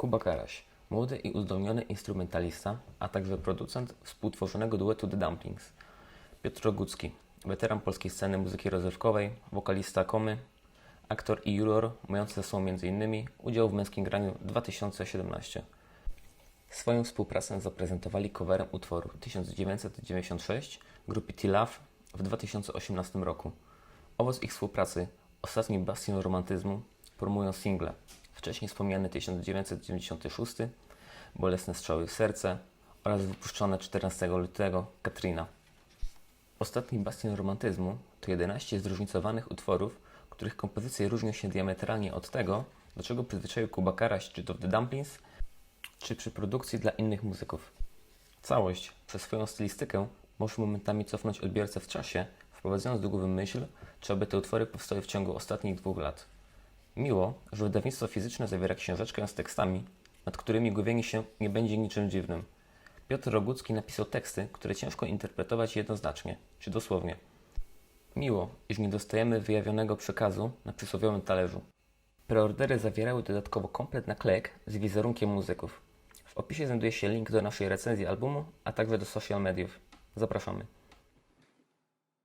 Kuba Karaś, młody i uzdolniony instrumentalista, a także producent współtworzonego duetu The Dumplings. Piotr Rogucki, weteran polskiej sceny muzyki rozrywkowej, wokalista Komy, aktor i juror, mający ze sobą m.in. udział w Męskim Graniu 2017. Swoją współpracę zaprezentowali coverem utworu 1996 grupy T-Love w 2018 roku. Owoc ich współpracy, ostatni bastion romantyzmu, promują single, wcześniej wspomniany 1996, Bolesne strzały w serce oraz wypuszczone 14 lutego Katrina. Ostatni bastion romantyzmu to 11 zróżnicowanych utworów, których kompozycje różnią się diametralnie od tego, do czego przyzwyczaił Kuba Karaś czy to The Dumplings, czy przy produkcji dla innych muzyków. Całość, przez swoją stylistykę, może momentami cofnąć odbiorcę w czasie, wprowadzając do głowy myśl, czy aby te utwory powstały w ciągu ostatnich dwóch lat. Miło, że wydawnictwo fizyczne zawiera książeczkę z tekstami, nad którymi głowienie się nie będzie niczym dziwnym. Piotr Rogucki napisał teksty, które ciężko interpretować jednoznacznie, czy dosłownie. Miło, iż nie dostajemy wyjawionego przekazu na przysłowiowym talerzu. Preordery zawierały dodatkowo komplet naklejek z wizerunkiem muzyków. W opisie znajduje się link do naszej recenzji albumu, a także do social mediów. Zapraszamy.